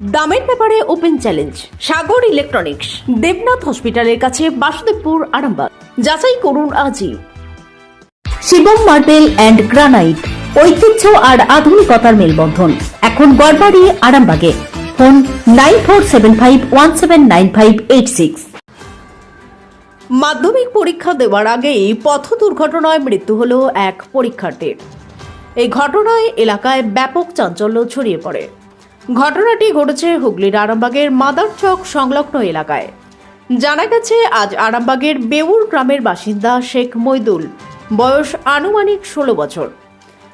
দামের ব্যাপারে open challenge, Sagar electronics, Debnath হসপিটালের কাছে বাসুদেবপুর, আরামবাগ। যাচাই করুন আজই। শিবম মার্বেল অ্যান্ড গ্রানাইট, ঐতিহ্য আর আধুনিকতার মেলবন্ধন। এখন গড়বাড়ি, আরামবাগে। Phone nine four seven five one seven nine five eight six. মাধ্যমিক পরীক্ষা দেওয়ার আগেই পথ দুর্ঘটনায় মৃত্যু হল এক পরীক্ষার্থীর। এই ঘটনায় এলাকায় ব্যাপক চাঞ্চল্য ছড়িয়ে পড়ে। ঘটনাটি ঘটেছে হুগলির আরামবাগের মাদার চক সংলগ্ন এলাকায়। জানা গেছে, আজ আরামবাগের বেউর গ্রামের বাসিন্দা শেখ মইদুল, বয়স আনুমানিক ষোলো বছর।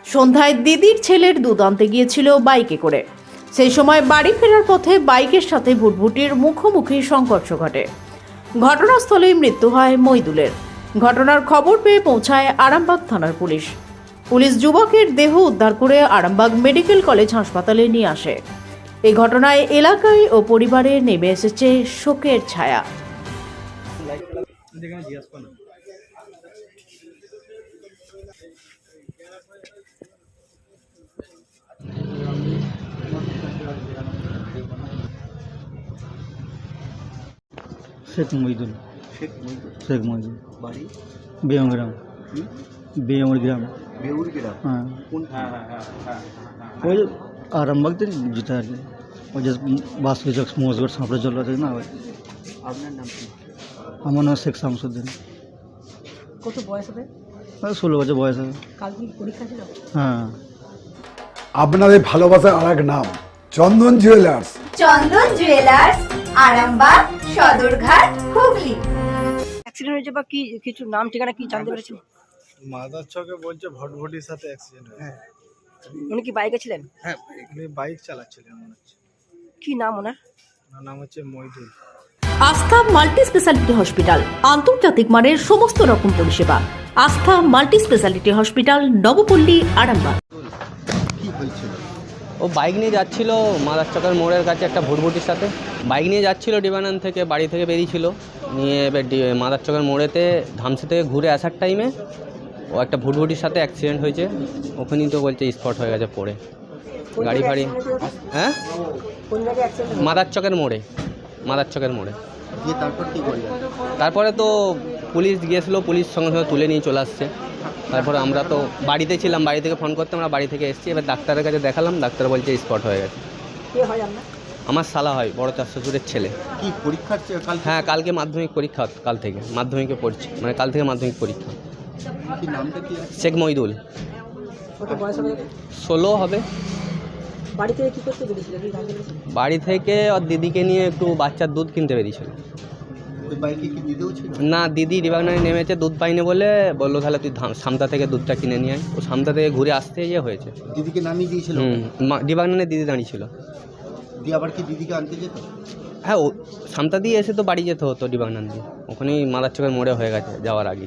সন্ধ্যায় দিদির ছেলের দুধ আনতে গিয়েছিল বাইকে করে। সেই সময় বাড়ি ফেরার পথে বাইকের সাথে ভুটভুটির মুখোমুখি সংঘর্ষ ঘটে। ঘটনাস্থলেই মৃত্যু হয় মৈদুলের ঘটনার খবর পেয়ে পৌঁছায় আরামবাগ থানার পুলিশ। পুলিশ যুবকের দেহ উদ্ধার করে আরামবাগ মেডিকেল কলেজ হাসপাতালে নিয়ে আসে। এই ঘটনায় এলাকায় ও পরিবারে নেমে এসেছে শোকের ছায়া। শেখ মহিদুল। শেখ মহিদুল। শেখ মহিদুল। বাড়ি? গ্রাম? বেয়মর গ্রাম। বেউর গ্রাম? হ্যাঁ। কোন ওই আরামবাগ থেকে যেটা আর কি ওই যে বাসলি চক মোজগড় সাঁপড়ে জল আছে না ওই আপনার নাম কি আমার নাম শেখ শামসুদ্দিন কত বয়স হবে ষোলো বছর বয়স হবে কাল পরীক্ষা ছিল হ্যাঁ আপনাদের ভালোবাসার আর এক নাম Chandan jewellers Chandan jewellers Arambagh Sadarghat Hooghly. Accident হয়েছে বা কি কিছু নাম ঠিকানা কি জানতে পেরেছেন? মাদার চকে বলছে ভটভটির সাথে অ্যাক্সিডেন্ট হয়েছে। উনি কি বাইকে ছিলেন? হ্যাঁ উনি বাইক চালাচ্ছিলেন মনে হচ্ছে। কি নাম ওনার? ওনার নাম হচ্ছে মইদুল। আস্থা মাল্টি স্পেশালিটি হসপিটাল আন্তর্জাতিক মানের সমস্ত রকম পরিষেবা। Astha multi speciality hospital Nabapally Arambagh. ও বাইক নিয়ে যাচ্ছিল মাদার চকের মোড়ের কাছে একটা ভুটভুটির সাথে। বাইক নিয়ে যাচ্ছিল ডিবানান থেকে বাড়ি থেকে বেরিয়েছিল। নিয়ে এবার মাদার চকের মোড়েতে ধামসি থেকে ঘুরে আসার টাইমে ও একটা ভুটভুটির সাথে অ্যাক্সিডেন্ট হয়েছে। ওখানেই তো বলছে স্পট হয়ে গেছে পড়ে। গাড়ি ফাড়ি হ্যাঁ? কোন জায়গায় অ্যাক্সিডেন্ট মাদার চকের মোড়ে। মাদার চকের মোড়ে। তারপর কি করলেন? তারপরে তো পুলিশ গিয়েছিল পুলিশ সঙ্গে সঙ্গে তুলে নিয়ে চলে আসছে। তারপরে আমরা তো বাড়িতে ছিলাম বাড়ি থেকে ফোন করতে আমরা বাড়ি থেকে এসেছি। এবার ডাক্তারের কাছে দেখালাম ডাক্তার বলছে স্পট হয়ে গেছে। হয় আমার শালা হয় বড় চার শ্বশুরের ছেলে। কি কাল হ্যাঁ কালকে মাধ্যমিক পরীক্ষা কাল থেকে। মাধ্যমিকে পড়ছি মানে কাল থেকে মাধ্যমিক পরীক্ষা? শেখ মহিদুল। ষোলো হবে। বাড়ি থেকে কি করতে বাড়ি ওর দিদিকে নিয়ে একটু বাচ্চার দুধ কিনতে বেরিয়েছিল। না দিদি ডিবাগনায় নেমেছে দুধ পাইনি বলে বলল তাহলে তুই সামতা থেকে দুধটা কিনে নিয়ে আয়। ও সামতা থেকে ঘুরে আসতে গিয়ে হয়েছে। দিদিকে নামিয়ে দিয়েছিল? ডিবাগনানে দিদি দাঁড়িয়েছিল। দিয়ে আবার কি দিদিকে আনতে যেত? হ্যাঁ ও সামতা দিয়ে এসে তো বাড়ি যেতে হতো ডিবাগনান দিয়ে। ওখানেই মাদার চোখের মোড়ে হয়ে গেছে যাওয়ার আগে